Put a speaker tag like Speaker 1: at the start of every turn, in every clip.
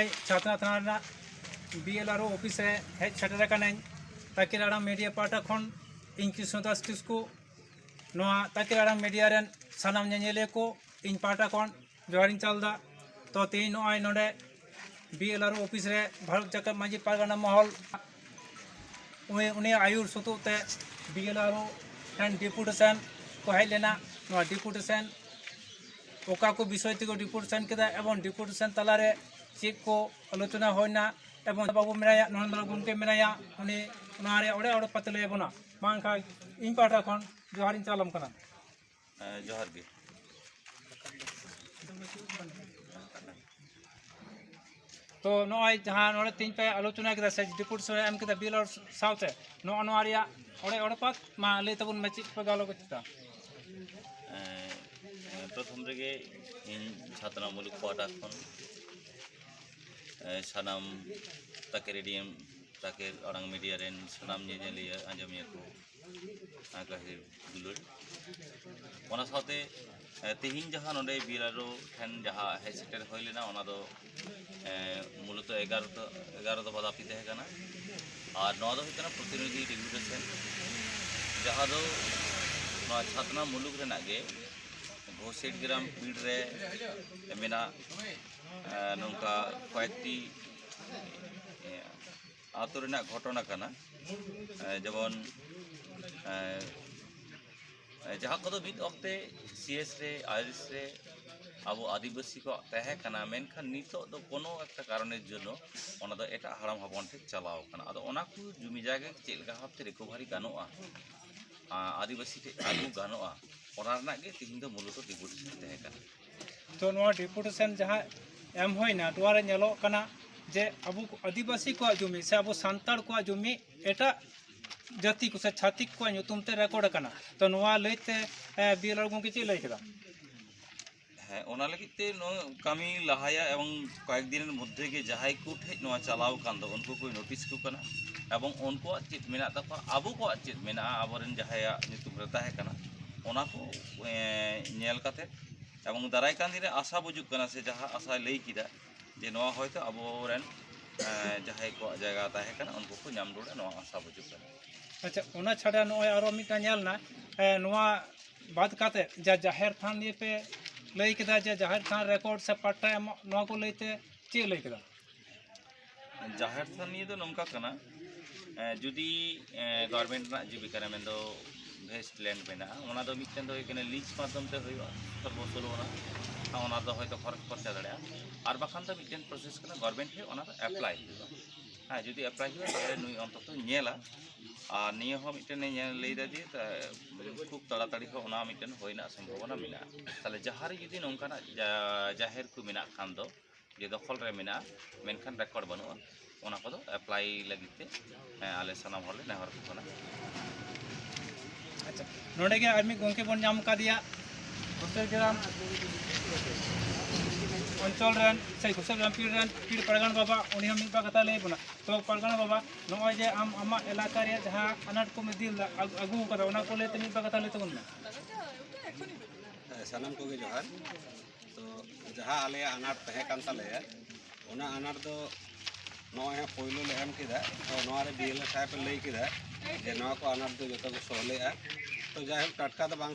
Speaker 1: ᱱᱚᱜᱼᱚᱭ ᱪᱷᱟᱛᱱᱟ ᱛᱷᱟᱱᱟ ᱨᱮᱱᱟᱜ ᱵᱤᱮᱞᱟᱨᱳ ᱚᱯᱷᱤᱥ ᱨᱮ ᱦᱮᱡ ᱥᱮᱴᱮᱨ ᱟᱠᱟᱱᱟᱹᱧ ᱛᱟᱠᱤᱨ ᱟᱲᱟᱝ ᱢᱤᱰᱤᱭᱟ ᱯᱟᱦᱴᱟ ᱠᱷᱚᱱ ᱤᱧ ᱠᱨᱤᱥᱱᱚ ᱫᱟᱥ ᱠᱤᱥᱠᱩ ᱱᱚᱣᱟ ᱛᱟᱠᱤᱨ ᱟᱲᱟᱝ ᱢᱤᱰᱤᱭᱟ ᱨᱮᱱ ᱥᱟᱱᱟᱢ ᱧᱮᱧᱮᱞᱤᱭᱟᱹ ᱠᱚ ᱤᱧ ᱯᱟᱦᱴᱟ ᱠᱷᱚᱱ ᱡᱚᱦᱟᱨᱤᱧ ᱪᱟᱞᱫᱟ ᱛᱚ ᱛᱮᱦᱮᱧ ᱱᱚᱜᱼᱚᱭ ᱱᱚᱰᱮ বিএলআর অফিস রে ভারত জাকাত মাঝি পারগানা মহল উনি আয়ুর সুতুতে বিএলআর ᱴᱷᱮᱱ ডেপুটেশন কো হেজ লেনা ডেপুটেশন ওকা কো বিষয় থেকে ডেপুটেশন কেদা এবং ডেপুটেশন তালারে ᱪᱮᱫ ᱠᱚ ᱟᱞᱳᱪᱚᱱᱟ ᱦᱩᱭᱱᱟ ᱮᱵᱚᱝ ᱵᱟᱵᱩ ᱢᱮᱱᱟᱭᱟ ᱱᱚᱨᱮᱱᱫᱨᱚ ᱜᱚᱢᱠᱮ ᱢᱮᱱᱟᱭᱟ ᱩᱱᱤ ᱚᱱᱟᱨᱮ ᱚᱲᱮ ᱚᱲᱮ ᱯᱟᱛᱮ ᱞᱟᱹᱭ ᱟᱵᱚᱱᱟ ᱵᱟᱝᱠᱷᱟᱱ ᱤᱧ ᱯᱟᱦᱴᱟ ᱠᱷᱚᱱ ᱡᱚᱦᱟᱨᱤᱧ ᱪᱟᱞᱟᱢ ᱠᱟᱱᱟ
Speaker 2: ᱡᱚᱦᱟᱨ ᱜᱮ
Speaker 1: ᱛᱚ ᱱᱚᱜᱼᱚᱭ ᱡᱟᱦᱟᱸ ᱱᱚᱰᱮ ᱛᱤᱧ ᱯᱮ ᱟᱞᱳᱪᱚᱱᱟ ᱠᱮᱫᱟ ᱥᱮ ᱰᱤᱯᱩᱴᱥᱚᱱ ᱮᱢ ᱠᱮᱫᱟ ᱵᱤᱞ ᱥᱟᱶᱛᱮ ᱱᱚᱜᱼᱚ ᱱᱚᱣᱟ ᱨᱮᱭᱟᱜ ᱚᱲᱮ ᱚᱲᱮ ᱯᱟᱛ ᱢᱟ ᱞᱟᱹᱭ ᱛᱟᱵᱚᱱ ᱢᱮ ᱪᱮᱫ ᱯᱮ ᱜᱟᱞᱚᱪ ᱠᱮᱫᱟ
Speaker 2: প্রথম থেকে ছাত্রামূলক পাঠা এখন ᱥᱟᱱᱟᱢ ᱛᱟᱠᱮ ᱨᱮᱰᱤᱭᱟᱢ ᱛᱟᱠᱮ ᱚᱨᱟᱝ ᱢᱤᱰᱤᱭᱟ ᱨᱮᱱ ᱥᱟᱱᱟᱢ ᱧᱮᱧᱮᱞᱤᱭᱟᱹ ᱟᱸᱡᱚᱢᱤᱭᱟᱹ ᱠᱚ ᱟᱠᱟᱦᱤᱨ ᱫᱩᱞᱟᱹᱲ ᱚᱱᱟ ᱥᱟᱶᱛᱮ ᱛᱮᱦᱮᱧ ᱡᱟᱦᱟᱸ ᱱᱚᱰᱮ ᱵᱤᱨᱟᱨᱳ ᱴᱷᱮᱱ ᱡᱟᱦᱟᱸ ᱦᱮᱡ ᱥᱮᱴᱮᱨ ᱦᱩᱭ ᱞᱮᱱᱟ ᱚᱱᱟ ᱫᱚ ᱢᱩᱞᱚᱛᱚ ᱮᱜᱟᱨᱚ ᱮᱜᱟᱨᱚ ᱫᱚ ᱵᱟᱫᱟᱯᱤ ᱛᱟᱦᱮᱸ ᱠᱟᱱᱟ ᱟᱨ ᱱᱚᱣᱟ ᱫᱚ ᱦᱩᱭᱩᱜ ᱠᱟᱱᱟ ᱯᱨᱚᱛᱤᱱᱤᱫᱷᱤ ᱰᱮᱯᱩᱴᱮᱥᱚᱱ ᱡᱟᱦᱟᱸ ᱫᱚ ᱱᱚᱣᱟ ᱪᱷᱟᱛᱱᱟ ᱢᱩᱞᱩᱠ ᱨᱮᱱᱟᱜ ᱜᱮ ᱜᱷᱳᱥᱮᱴ ᱜᱨᱟᱢ ᱯᱤᱲ ᱨᱮ ᱢᱮᱱᱟᱜ ᱱᱚᱝᱠᱟ ᱠᱚᱭᱮᱠᱴᱤ ᱟᱛᱳ ᱨᱮᱱᱟᱜ ᱜᱷᱚᱴᱚᱱᱟ ᱠᱟᱱᱟ ᱡᱮᱢᱚᱱ ᱡᱟᱦᱟᱸ ᱠᱚᱫᱚ ᱢᱤᱫ ᱚᱠᱛᱮ ᱥᱤᱮᱥ ᱨᱮ ᱟᱭᱮᱞᱥ ᱨᱮ ᱟᱵᱚ ᱟᱹᱫᱤᱵᱟᱹᱥᱤ ᱠᱚ ᱛᱟᱦᱮᱸ ᱠᱟᱱᱟ ᱢᱮᱱᱠᱷᱟন ᱱᱤᱛᱚᱜ ᱫᱚ ᱠᱳᱱᱳ একটা কারণের জন্য ᱚᱱᱟ ᱫᱚ ᱮᱴᱟᱜ ᱦᱟᱲᱟᱢ ᱦᱟᱯᱲᱟᱢ ᱴᱷᱮᱱ ᱪᱟᱞᱟᱣ ᱟᱠᱟᱱᱟ ᱟᱫᱚ ᱚᱱᱟ ᱠᱚ ᱡᱩᱢᱤ ᱡᱟᱭᱜᱟ ᱪᱮᱫ ᱞᱮᱠᱟ ᱵᱷᱟᱵᱛᱮ ᱨᱤᱠᱳᱵᱷᱟᱨᱤ ᱜᱟᱱᱚᱜᱼᱟ ᱟᱹᱫᱤᱵᱟᱹᱥᱤ ᱴᱷᱮᱡ ᱟᱹᱜᱩ ᱜᱟᱱᱚᱜᱼᱟ ᱚᱱᱟ ᱨᱮᱱᱟᱜ ᱜᱮ ᱛᱮᱦᱮᱧ ᱫᱚ ᱢᱩᱞᱚᱛᱚ ᱰᱤᱯᱩᱴᱮᱥᱚᱱ ᱛᱟᱦᱮᱸ ᱠᱟᱱᱟ
Speaker 1: ᱛᱚ ᱱᱚᱣᱟ ᱰᱤᱯᱩᱴᱮᱥᱚᱱ ᱡᱟᱦᱟᱸ ᱮᱢ ᱦᱩᱭᱱᱟ ᱱᱚᱣᱟ ᱨᱮ ᱧᱮᱞᱚᱜ ᱠᱟᱱᱟ ᱡᱮ ᱟᱵᱚ ᱟᱹᱫᱤᱵᱟᱹᱥᱤ ᱠᱚᱣᱟᱜ ᱡᱚᱢᱤ ᱥᱮ ᱟᱵᱚ ᱥᱟᱱᱛᱟᱲ ᱠᱚᱣᱟᱜ ᱡᱚᱢᱤ ᱮᱴᱟᱜ ᱡᱟᱹᱛᱤ ᱠᱚ ᱥᱮ ᱪᱷᱟᱹᱛᱤᱠ ᱠᱚᱣᱟᱜ ᱧᱩᱛᱩᱢ ᱛᱮ ᱨᱮᱠᱚᱨᱰ ᱟᱠᱟᱱᱟ ᱛᱚ ᱱᱚᱣᱟ ᱞᱟᱹᱭᱛᱮ ᱵᱤ ᱮᱞ ᱜᱚᱢᱠᱮ ᱪᱮᱫ ᱞᱟᱹᱭ ᱠᱮᱫᱟ
Speaker 2: হ্যাঁ ওনার লাগিতে কামি লাহায়া এবং কয়েকদিনের মধ্যে গিয়ে যাহাই কো ঠেজ নোয়া চালাও কান্দ উনকো কই নোটিস কো কানা এবং উনকো চিত মেনা তাকো আবু কো চিত মেনা আবরেন যাহায়া নিতুম রে তাহে কানা। ওনা কো নেল কাতে এবং দারাই কান্দিরে আশা বুঝুক কানা সে যাহা আশা লেই কিদা। যে নোয়া হয়তো আবরেন যাহাই কো জায়গা তাহে কানা উনকো কো নাম রুড়া নোয়া আশা বুঝুক কানা। আচ্ছা
Speaker 1: ওনা ছাড়া নয় আরও মিটা নেল না। নোয়া বাদ কাতে যা জাহের থান দিয়ে পে ᱞᱟᱹᱭ ᱠᱮᱫᱟ ᱡᱮ ᱡᱟᱦᱮᱨ ᱛᱷᱟᱱ ᱨᱮᱠᱚᱨᱰ ᱥᱮ ᱯᱟᱴᱟ ᱮᱢᱚᱜ ᱱᱚᱣᱟ ᱠᱚ ᱞᱟᱹᱭᱛᱮ ᱪᱮᱫ ᱞᱟᱹᱭ ᱠᱮᱫᱟ
Speaker 2: ᱡᱟᱦᱮᱨ ᱛᱷᱟᱱ ᱱᱤᱭᱟᱹ ᱫᱚ ᱱᱚᱝᱠᱟ ᱠᱟᱱᱟ ᱡᱩᱫᱤ ᱜᱚᱨᱢᱮᱱᱴ ᱨᱮᱱᱟᱜ ᱡᱤᱵᱤᱠᱟ ᱨᱮ ᱢᱮᱱᱫᱚ ᱵᱷᱮᱥᱴ ᱞᱮᱱᱰ ᱢᱮᱱᱟᱜᱼᱟ ᱚᱱᱟ ᱫᱚ ᱢᱤᱫᱴᱮᱱ ᱫᱚ ᱦᱩᱭᱩᱜ ᱠᱟᱱᱟ ᱞᱤᱡ ᱢᱟᱫᱽᱫᱷᱚᱢ ᱛᱮ ᱦᱩᱭᱩᱜᱼᱟ ᱥᱚᱨᱵᱚᱥᱚᱞ ᱚᱱᱟ ᱚᱱᱟ ᱫᱚ ᱦᱚᱭᱛᱚ ᱠᱷᱚᱨᱚᱪ ᱠᱷᱚᱨᱪᱟ ᱫᱟᱲᱮᱭᱟᱜᱼᱟ ᱟᱨ ᱵᱟᱠᱷᱟᱱ ᱫᱚ ᱢᱤᱫᱴᱮᱱ ᱯᱨᱚᱥᱮᱥ ᱠᱟᱱᱟ ᱜᱚᱨᱢᱮᱱᱴ ᱦᱩᱭᱩᱜᱼᱟ ᱚᱱᱟ ᱫᱚ ᱮᱯᱞᱟᱭ ᱦᱩᱭᱩᱜᱼᱟ ᱦᱮᱸ ᱡᱩᱫᱤ ᱮᱯᱞᱟᱭ ᱦᱩᱭᱩᱜᱼᱟ ᱛᱟᱦᱚᱞᱮ ᱱᱩᱭ ᱚᱱᱛᱚᱛᱚ ᱧᱮᱞᱟ ᱟᱨ ᱱᱤᱭᱟᱹ ᱦᱚᱸ ᱢᱤᱫᱴᱮᱱᱮ ᱧᱮᱞ ᱞᱟᱹᱭᱫᱟ ᱡᱮ ᱠᱷᱩᱵ ᱛᱟᱲᱟᱛᱟᱲᱤ ᱦᱚᱸ ᱚᱱᱟ ᱢᱤᱫᱴᱮᱱ ᱦᱩᱭ ᱨᱮᱱᱟᱜ ᱥᱚᱢᱵᱷᱚᱵᱚᱱᱟ ᱢᱮᱱᱟᱜᱼᱟ ᱛᱟᱦᱚᱞᱮ ᱡᱟᱦᱟᱸ ᱨᱮ ᱡᱩᱫᱤ ᱱᱚᱝᱠᱟᱱᱟᱜ ᱡᱟᱦᱮᱨ ᱠᱚ ᱢᱮᱱᱟᱜ ᱠᱷᱟᱱ ᱫᱚ ᱡᱮ ᱫᱚᱠᱷᱚᱞ ᱨᱮ ᱢᱮᱱᱟᱜᱼᱟ ᱢᱮᱱᱠᱷᱟᱱ ᱨᱮᱠᱚᱨᱰ ᱵᱟᱹᱱᱩᱜᱼᱟ ᱚᱱᱟ ᱠᱚᱫᱚ ᱮᱯᱞᱟᱭ ᱞᱟᱹᱜᱤᱫ ᱛᱮ ᱟᱞᱮ ᱥᱟᱱᱟᱢ ᱦᱚᱲᱞᱮ ᱱᱮᱦᱚᱨ ᱠᱚ ᱠᱟᱱᱟ
Speaker 1: ᱟᱪᱪᱷᱟ ᱱᱚᱰᱮ ᱜᱮ ᱟᱨ ᱢᱤᱫ ᱜᱚᱝᱠᱮ ᱵᱚᱱ ᱧᱟᱢ ᱠᱟᱫᱮᱭᱟ अंचल सही कुशल ग्राम पीर पीर पड़गण बाबा उन्हीं
Speaker 3: कथा लैबना तो पड़गण बाबा नोजे आम आम एलका जहाँ अनाट को इदी अगूर कथा लैब में सनम को जोहार तो जहाँ अल अनाट तहकाना अनाट दो नए पैलो लेम के बीएलए साहेब लैक अनाट जो सहल तो जैक टाटका तो बांग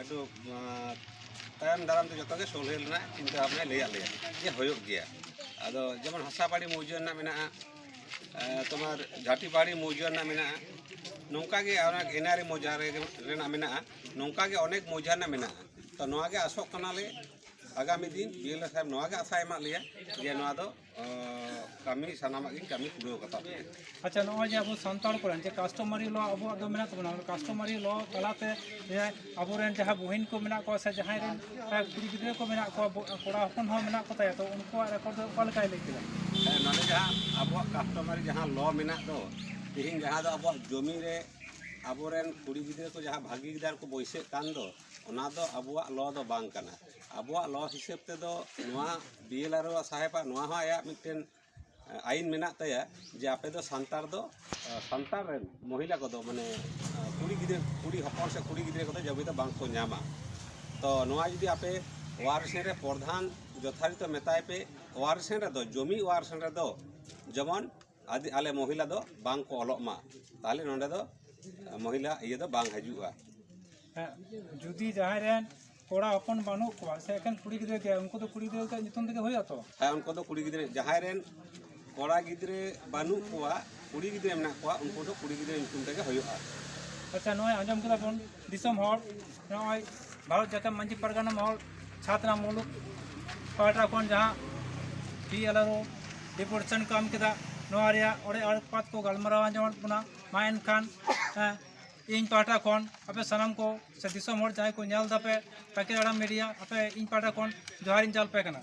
Speaker 3: একটু আহ, ᱛᱟᱭᱚᱢ ᱫᱟᱨᱟᱢ ᱛᱮ ᱡᱚᱛᱚ ᱜᱮ ᱥᱚᱞᱦᱮ ᱨᱮᱱᱟᱜ ᱪᱤᱱᱛᱟᱹ ᱵᱷᱟᱵᱱᱟᱭ ᱞᱟᱹᱭᱟᱫ ᱞᱮᱭᱟ ᱡᱮ ᱦᱩᱭᱩᱜ ᱜᱮᱭᱟ ᱟᱫᱚ ᱡᱮᱢᱚᱱ ᱦᱟᱥᱟ ᱵᱟᱲᱤ ᱢᱩᱡᱟᱹ ᱨᱮᱱᱟᱜ ᱢᱮᱱᱟᱜᱼᱟ ᱮ, ᱛᱳᱢᱟᱨ ᱡᱷᱟᱴᱤ ᱵᱟᱲি ᱢᱩᱡᱟᱹ ᱨᱮᱱᱟᱜ ᱢᱮᱱᱟᱜᱼᱟ ᱱᱚᱝᱠᱟ ᱜᱮ ᱚᱱᱟ ᱮᱱᱟᱨᱤ ᱢᱚᱡᱟ ᱨᱮ- ᱨᱮᱱᱟᱜ ᱢᱮᱱᱟᱜᱼᱟ ᱱᱚᱝᱠᱟ ᱜᱮ ᱚᱱᱮᱠ ᱢᱚᱡᱟ ᱨᱮᱱᱟᱜ ᱢᱮᱱᱟᱜᱼᱟ ᱛᱚ ᱱᱚᱣᱟ ᱜᱮ ᱟᱥᱚᱜ ᱠᱟᱱᱟᱞᱮ ᱟᱜᱟᱢᱤ ᱫᱤᱱ ᱵᱤᱮᱞᱳ ᱥᱟᱦᱮᱵ ᱱᱚᱣᱟ ᱜᱮ ᱟᱥᱟᱭ ᱮᱢᱟᱜ ᱞᱮᱭᱟ ᱡᱮ ᱱᱚᱣᱟ ᱫᱚ ᱠᱟᱹᱢᱤ ᱥᱟᱱᱟᱢᱟᱜ ᱜᱮ ᱠᱟᱹᱢᱤ ᱯᱩᱨᱟᱹᱣ ᱠᱟᱛᱟ ᱯᱮ
Speaker 1: ᱟᱪᱪᱷᱟ ᱱᱚᱜᱼᱚᱭ ᱡᱮ ᱟᱵᱚ ᱥᱟᱱᱛᱟᱲ ᱠᱚᱨᱮᱱ ᱡᱮ ᱠᱟᱥᱴᱚᱢᱟᱨᱤ ᱞᱚ ᱟᱵᱚᱣᱟᱜ ᱫᱚ ᱢᱮᱱᱟᱜ ᱛᱟᱵᱚᱱᱟ ᱠᱟᱥᱴᱚᱢᱟᱨᱤ ᱞᱚ ᱛᱟᱞᱟᱛᱮ ᱡᱮ ᱟᱵᱚᱨᱮᱱ ᱡᱟᱦᱟᱸ ᱵᱩᱦᱤᱱ ᱠᱚ ᱢᱮᱱᱟᱜ ᱠᱚᱣᱟ ᱥᱮ ᱡᱟᱦᱟᱸᱭ ᱨᱮᱱ ᱠᱩᱲᱤ ᱜᱤᱫᱽᱨᱟᱹ ᱠᱚ ᱢᱮᱱᱟᱜ ᱠᱚᱣᱟ ᱠᱚᱲᱟ ᱦᱚᱯᱚᱱ ᱦᱚᱸ ᱢᱮᱱᱟᱜ ᱠᱚ ᱛᱟᱭᱟ ᱛᱚ ᱩᱱᱠᱩᱣᱟᱜ ᱨᱮᱠᱚᱨᱰ ᱫᱚ ᱚᱠᱟ ᱞᱮᱠᱟᱭ ᱞᱟᱹᱭ ᱠᱮᱫᱟ
Speaker 3: ᱱᱚᱰᱮ ᱡᱟᱦᱟᱸ ᱟᱵᱚᱣᱟᱜ ᱠᱟᱥᱴᱚᱢᱟᱨᱤ ᱡᱟᱦᱟᱸ ᱞᱚ ᱢᱮᱱᱟᱜ ᱫᱚ ᱛᱮᱦᱮᱧ ᱡᱟᱦᱟᱸ ᱫᱚ ᱟᱵᱚᱣᱟᱜ ᱡᱚᱢᱤ ᱨᱮ ᱟᱵᱚᱨᱮᱱ ᱠᱩᱲᱤ ᱜᱤᱫᱽᱨᱟᱹ ᱠᱚ ᱡᱟᱦᱟᱸ ᱵᱷᱟᱹᱜᱤ ᱜᱤᱫᱟᱹᱨ ᱠᱚ ᱵᱟᱹᱭᱥᱟᱹᱜ ᱠᱟᱱ ᱫᱚ ᱚᱱᱟ ᱫᱚ ᱟᱵᱚᱣᱟᱜ ᱞᱚ ᱫᱚ ᱵᱟᱝ ᱠᱟᱱᱟ ᱟᱵᱚᱣᱟᱜ ᱞᱚ ᱦᱤᱥᱟᱹᱵ ᱛᱮᱫᱚ ᱱᱚᱣᱟ ᱵᱤᱭᱮᱞᱟᱨ ᱥᱟᱦᱮᱵᱟᱜ ᱱᱚᱣᱟ ᱦᱚᱸ ᱟᱭᱟᱜ ᱢᱤᱫᱴᱮᱱ আইন মেনাক তায়া যে আপে দো সান্তার দো সান্তার রেন মহিলা কদো মানে কুড়ি গিদ্রে কুড়ি হপন সে কুড়ি গিদ্রে কদো জবি তো বাংকো নামা তো নোয়া যদি আপে ওয়ারসেন রে প্রধান যথারিত মেতাই পে ওয়ারসেন রে দো জমি ওয়ারসেন রে দো যেমন আদি আলে মহিলা দো বাংকো অলমা তাহলে নন্ডে দো ᱢᱚᱦᱤᱞᱟ ᱤᱭᱟᱹ ᱫᱚ ᱵᱟᱝ
Speaker 1: ᱦᱤᱡᱩᱜᱼᱟ ᱡᱩᱫᱤ ᱡᱟᱦᱟᱸᱭ ᱨᱮᱱ ᱠᱚᱲᱟ ᱦᱚᱯᱚᱱ ᱵᱟᱹᱱᱩᱜ ᱠᱚᱣᱟ ᱥᱮ ᱮᱠᱮᱱ ᱠᱩᱲᱤ ᱜᱤᱫᱽᱨᱟᱹ ᱜᱮ ᱩᱱᱠᱩ ᱫᱚ ᱠᱩᱲᱤ ᱜᱤᱫᱽᱨᱟᱹ ᱧᱩᱛᱩᱢ ᱛᱮᱜᱮ ᱦᱩᱭᱩᱜᱼᱟ ᱛᱚ
Speaker 3: ᱦᱮᱸ ᱩᱱᱠᱩ ᱫᱚ ᱠᱩᱲᱤ ᱜᱤᱫᱽᱨᱟᱹ ᱡᱟᱦᱟᱸᱭ ᱨᱮᱱ ᱠᱚᱲᱟ ᱜᱤᱫᱽᱨᱟᱹ ᱵᱟᱹᱱᱩᱜ ᱠᱚᱣᱟ ᱠᱩᱲᱤ ᱜᱤᱫᱽᱨᱟᱹ ᱢᱮᱱᱟᱜ ᱠᱚᱣᱟ ᱩᱱᱠᱩ ᱫᱚ ᱠᱩᱲᱤ ᱜᱤᱫᱽᱨᱟᱹ ᱧᱩᱛᱩᱢ ᱛᱮᱜᱮ ᱦᱩᱭᱩᱜᱼᱟ
Speaker 1: ᱟᱪᱪᱷᱟ ᱱᱚᱜᱼᱚᱭ ᱟᱸᱡᱚᱢ ᱠᱮᱫᱟ ᱵᱚᱱ ᱫᱤᱥᱚᱢ ᱦᱚᱲ ᱱᱚᱜᱼᱚᱭ ᱵᱷᱟᱨᱚᱛ ᱡᱟᱠᱟᱛ ᱢᱟᱺᱡᱷᱤ ᱯᱟᱨᱜᱟᱱᱟ ᱢᱚᱦᱚᱞ ᱪᱷᱟᱛᱨᱟ ᱢᱩᱞᱩᱠ ᱯᱟᱦᱴᱟ ᱠᱷᱚᱱ ᱡᱟᱦᱟᱸ ᱯᱤ ᱮᱞ ᱟᱨ ᱰᱤᱯᱩᱴᱮᱥᱚᱱ ᱠᱚ ᱮᱢ ᱠᱮᱫᱟ ᱱᱚᱣᱟ ᱨᱮᱭᱟᱜ ᱚᱲᱮ ᱟᱲᱯᱟᱛ ᱠᱚ ᱜᱟᱞᱢᱟᱨᱟᱣ ᱟᱸᱡᱚᱢ ᱵᱚᱱᱟ ᱢᱟ ᱮᱱᱠᱷᱟᱱ ᱤᱧ ᱯᱟᱦᱴᱟ ᱠᱷᱚᱱ ᱟᱯᱮ ᱥᱟᱱᱟᱢ ᱠᱚ ᱥᱮ ᱫᱤᱥᱚᱢ ᱦᱚᱲ ᱡᱟᱦᱟᱸᱭ ᱠᱚ ᱧᱮᱞ ᱫᱟᱯᱮ ᱛᱟᱠᱤᱨ ᱟᱲᱟᱝ ᱢᱤᱰᱤᱭᱟ ᱟᱯᱮ ᱤᱧ ᱯᱟᱦᱴᱟ ᱠᱷᱚᱱ ᱡᱚᱦᱟᱨᱤᱧ ᱪᱟᱞ ᱯᱮ ᱠᱟᱱᱟ